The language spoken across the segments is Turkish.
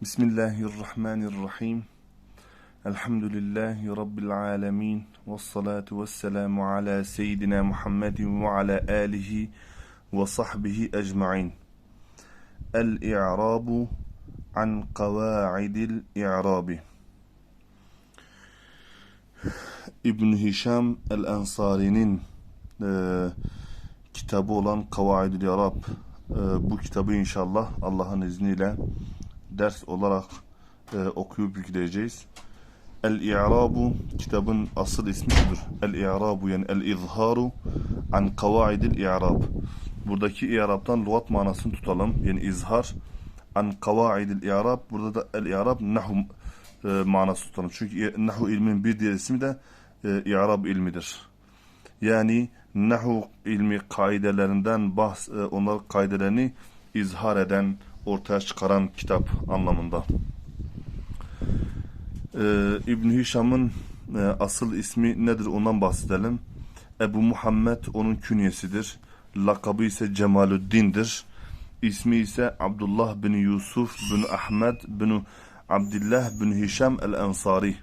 Bismillahirrahmanirrahim. Elhamdülillahi Rabbil alemin. Ve salatu ve selamu ala seyyidina Muhammedin ve ala alihi ve sahbihi ecma'in. El-i'rabu an kavaidil i'rabi. İbn Hişam el-Ensari'nin e, kitabı olan Kavaidül Arab e, bu kitabı inşallah Allah'ın izniyle ders olarak e, okuyup yükleyeceğiz. El-İ'rabu kitabın asıl ismi şudur. El-İ'rabu yani el-İzharu an kavaidil i'rab. Buradaki i'rabtan lügat manasını tutalım. Yani izhar an kavaidil i'rab. Burada da el-i'rab nahu e, manası tutalım. Çünkü nahu ilmin bir diğer ismi de e, i'rab ilmidir. Yani nahu ilmi kaidelerinden bahs, e, onlar kaidelerini izhar eden, ortaya çıkaran kitap anlamında. Ee, İbn Hişam'ın e, asıl ismi nedir ondan bahsedelim. Ebu Muhammed onun künyesidir. Lakabı ise Cemalüddin'dir. İsmi ise Abdullah bin Yusuf bin Ahmed bin Abdullah bin Hişam el-Ensari.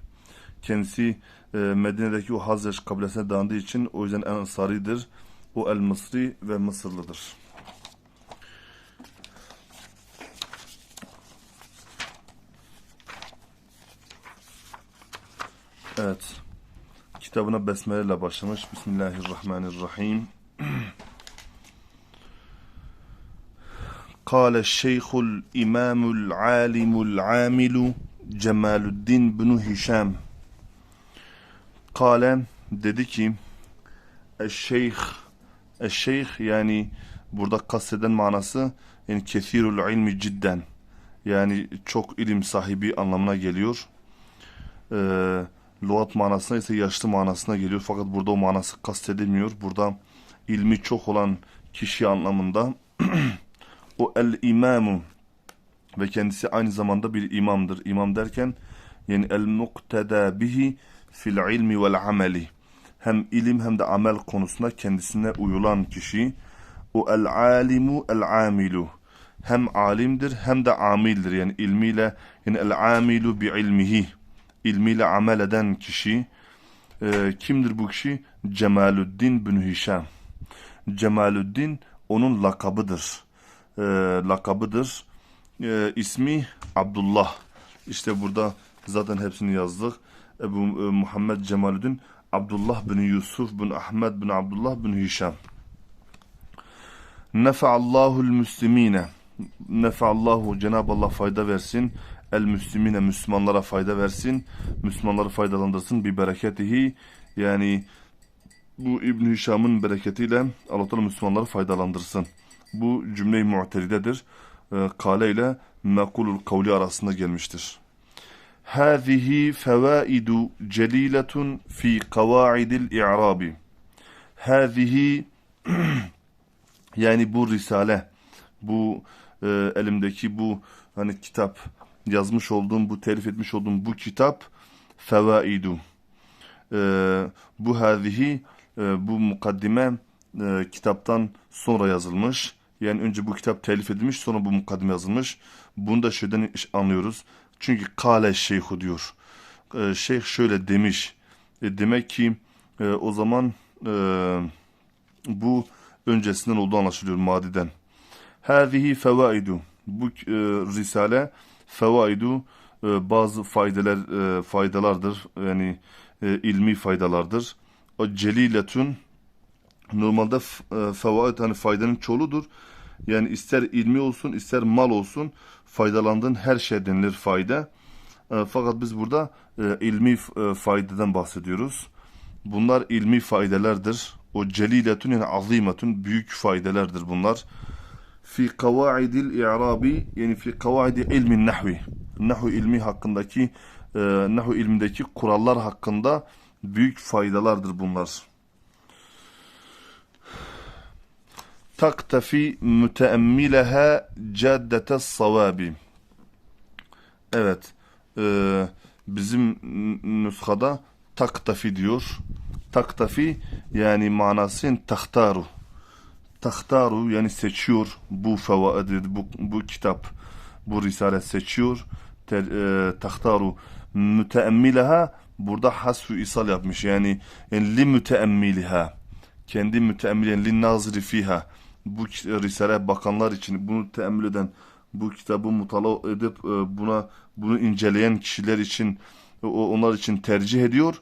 Kendisi e, Medine'deki o Hazreç kabilesine dayandığı için o yüzden Ensari'dir. O el-Mısri ve Mısırlıdır. Evet. Kitabına besmele ile başlamış. Bismillahirrahmanirrahim. Kale şeyhul imamul alimul amilu Cemaluddin bin Hişam. Kale dedi ki Eşşeyh Eşşeyh yani burada kasteden manası yani kesirul ilmi cidden yani çok ilim sahibi anlamına geliyor. Ee, Luat manasına ise yaşlı manasına geliyor. Fakat burada o manası kastedilmiyor. Burada ilmi çok olan kişi anlamında o el imamu ve kendisi aynı zamanda bir imamdır. İmam derken yani el mukteda bihi fil ilmi vel ameli hem ilim hem de amel konusunda kendisine uyulan kişi o el alimu el amilu hem alimdir hem de amildir yani ilmiyle yani el amilu bi ilmihi ilmiyle amel eden kişi e, kimdir bu kişi? Cemalüddin bin Hişam. Cemalüddin onun lakabıdır. E, lakabıdır. E, ismi Abdullah. İşte burada zaten hepsini yazdık. Ebu e, Muhammed Cemalüddin Abdullah bin Yusuf bin Ahmed bin Abdullah bin Hişam. Nefa'allahul müslimine. Nefa'allahu Cenab-ı Allah fayda versin el müslimine Müslümanlara fayda versin. Müslümanları faydalandırsın bir bereketihi yani bu İbn Hişam'ın bereketiyle Allah Teala Müslümanları faydalandırsın. Bu cümle-i mu'teridedir. E, kale ile mekulul kavli arasında gelmiştir. Hâzihi fevaidu celiletun fi kavaidil i'rabi. Hâzihi yani bu risale, bu e, elimdeki bu hani kitap yazmış olduğum, bu telif etmiş olduğum bu kitap Fevaidu. E, bu hazihi e, bu mukaddime e, kitaptan sonra yazılmış. Yani önce bu kitap telif edilmiş sonra bu mukaddime yazılmış. Bunu da şöyle anlıyoruz. Çünkü kale şeyhu diyor. E, şeyh şöyle demiş. E, demek ki e, o zaman e, bu öncesinden olduğu anlaşılıyor madiden. Hâzihi fevaidu. Bu e, risale fevaidu e, bazı faydeler e, faydalardır. Yani e, ilmi faydalardır. O celiletun normalde fevaid hani faydanın çoğuludur. Yani ister ilmi olsun ister mal olsun faydalandığın her şey denilir fayda. Fakat biz burada ilmi e, faydadan bahsediyoruz. Bunlar ilmi faydelerdir. O celiletun yani azimetun büyük faydelerdir bunlar fi kavaidil i'rabi yani fi kavaidi ilmin nahvi. Nahu ilmi hakkındaki e, nahu ilmindeki kurallar hakkında büyük faydalardır bunlar. Taktafi müteemmileha caddete savabi. Evet. E, bizim nüshada taktafi diyor. Taktafi yani manası tahtaru tahtaru yani seçiyor bu fevaid bu, bu kitap bu risale seçiyor. Ter, e, tahtaru müteemmileha burada hasfu isal yapmış. Yani, yani li müteemmiliha kendi müteemmilen li naziri fiha. Bu risale bakanlar için bunu teemmül eden bu kitabı mutala edip e, buna bunu inceleyen kişiler için onlar için tercih ediyor.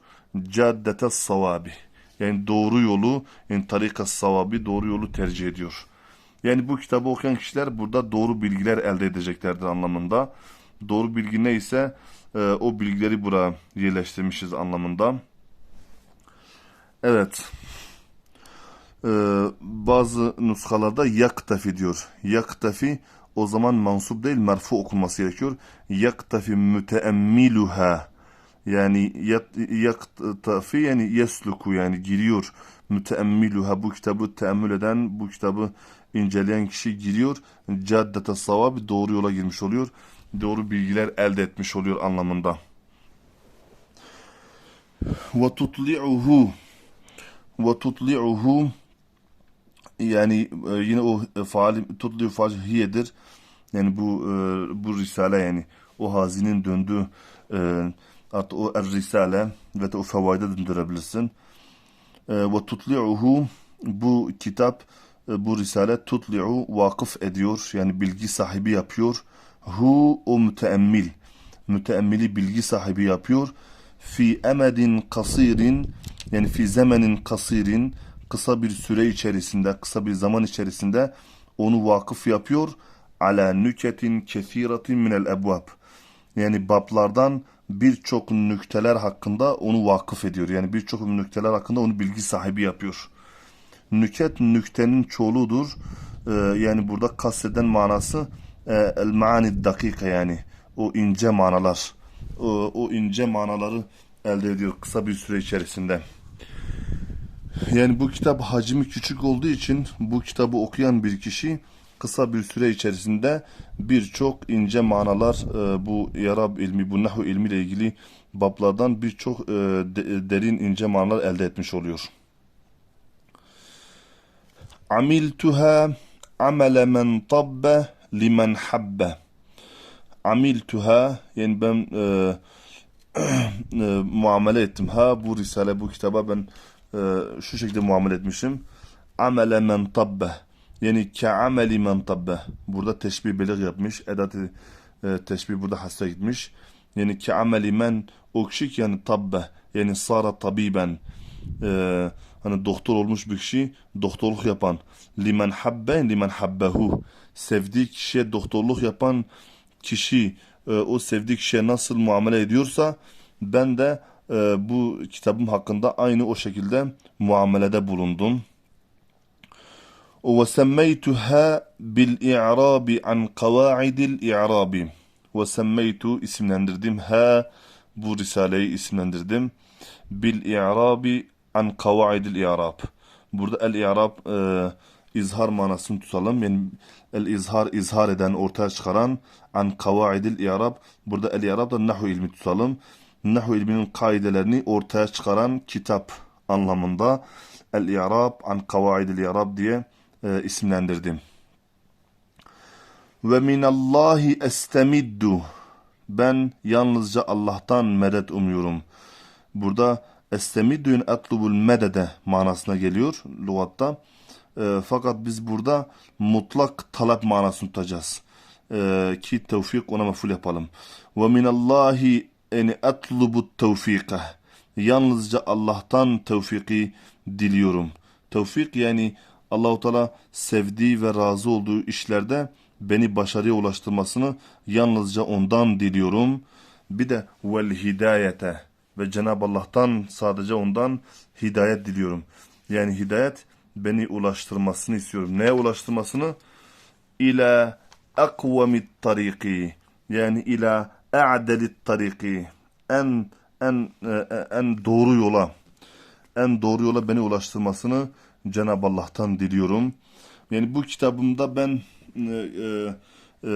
Caddete savabi yani doğru yolu yani tarika savabi doğru yolu tercih ediyor. Yani bu kitabı okuyan kişiler burada doğru bilgiler elde edeceklerdir anlamında. Doğru bilgi neyse e, o bilgileri buraya yerleştirmişiz anlamında. Evet. Ee, bazı nuskalarda yaktafi diyor. Yaktafi o zaman mansup değil merfu okunması gerekiyor. Yaktafi müteemmiluha yani yak- yaktafi yani yesluku yani giriyor. Müteemmiluha bu kitabı teemmül eden bu kitabı inceleyen kişi giriyor. Caddete savabi doğru yola girmiş oluyor. Doğru bilgiler elde etmiş oluyor anlamında. Ve tutli'uhu ve tutli'uhu yani e, yine o e, faal tutluyor faal hiyedir. Yani bu e, bu risale yani o hazinin döndüğü artık o er risale ve de o fevaide döndürebilirsin. E, ve tutli'uhu bu kitap e, bu risale tutli'u vakıf ediyor yani bilgi sahibi yapıyor. Hu o müteemmil müteemmili bilgi sahibi yapıyor. Fi emedin kasirin yani fi zamenin kasirin kısa bir süre içerisinde kısa bir zaman içerisinde onu vakıf yapıyor. Ala nüketin kesiratin minel ebvab yani bablardan birçok nükteler hakkında onu vakıf ediyor. Yani birçok nükteler hakkında onu bilgi sahibi yapıyor. Nüket nüktenin çoğuludur. Ee, yani burada kasteden manası e, el maani dakika yani o ince manalar. O, o ince manaları elde ediyor kısa bir süre içerisinde. Yani bu kitap hacmi küçük olduğu için bu kitabı okuyan bir kişi kısa bir süre içerisinde birçok ince manalar e, bu yarab ilmi, bu nahu ilmiyle ilgili bablardan birçok e, de- derin ince manalar elde etmiş oluyor. Amiltuha amele men tabbe limen habbe. Amiltuha yani ben e, e, muamele ettim. Ha bu risale bu kitaba ben e, şu şekilde muamele etmişim. Amele men tabbe. Yani ke ameli men tabbe. Burada teşbih belir yapmış. Edat-ı e, teşbih burada hasta gitmiş. Yani ke ameli men o kişi ki yani tabbe. Yani sara tabiben. E, hani doktor olmuş bir kişi doktorluk yapan. Limen habbe limen habbehu. Sevdiği kişiye doktorluk yapan kişi e, o sevdiği kişiye nasıl muamele ediyorsa ben de e, bu kitabım hakkında aynı o şekilde muamelede bulundum. وسميتها بالإعراب عن قواعد الإعراب وسميت isimlendirdim ha bu risaleyi isimlendirdim bil i'rabi an kavaidil i'rab burada el i'rab e, izhar manasını tutalım yani el izhar izhar eden ortaya çıkaran an kavaidil i'rab burada el i'rab da nahu ilmi tutalım nahu ilminin kaidelerini ortaya çıkaran kitap anlamında el i'rab an kavaidil i'rab diye e, isimlendirdim. Ve minallahi estemiddu. Ben yalnızca Allah'tan medet umuyorum. Burada estemiddü'nün etlubul medede manasına geliyor lügatta. E, fakat biz burada mutlak talep manasını tutacağız. E, ki tevfik ona meful yapalım. Ve minallahi eni etlubut tevfike. Yalnızca Allah'tan tevfiki diliyorum. Tevfik yani Allahu Teala sevdiği ve razı olduğu işlerde beni başarıya ulaştırmasını yalnızca ondan diliyorum. Bir de vel hidayete ve Cenab-ı Allah'tan sadece ondan hidayet diliyorum. Yani hidayet beni ulaştırmasını istiyorum. Neye ulaştırmasını? İla akvamit tariki yani ila a'delit tariki en en e, en doğru yola en doğru yola beni ulaştırmasını Cenab-ı Allah'tan diliyorum. Yani bu kitabımda ben e, e, e,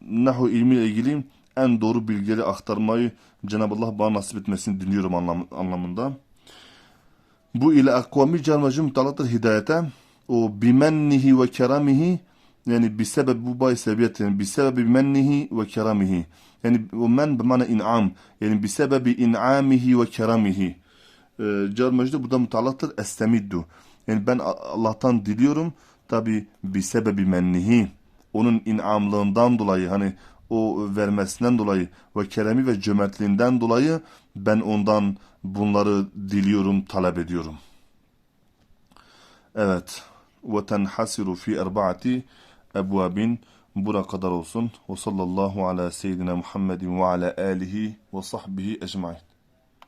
Nahu ilmiyle ilgili en doğru bilgileri aktarmayı Cenab-ı Allah bana nasip etmesini diliyorum anlam, anlamında. Bu ile akvami canvacı mutalaktır hidayete. O bimennihi ve keramihi yani bir sebep bu bay sebebiyetin bir sebebi mennihi ve keramihi yani o men bimana in'am yani bir sebebi in'amihi ve keramihi e, car mecdu burada mutallaktır estemiddu yani ben Allah'tan diliyorum tabi bir sebebi mennihi onun in'amlığından dolayı hani o vermesinden dolayı ve keremi ve cömertliğinden dolayı ben ondan bunları diliyorum, talep ediyorum. Evet. Ve tenhasiru fi erba'ati ebvabin. Bura kadar olsun. Ve sallallahu ala seyyidina Muhammedin ve ala alihi ve sahbihi ecmain.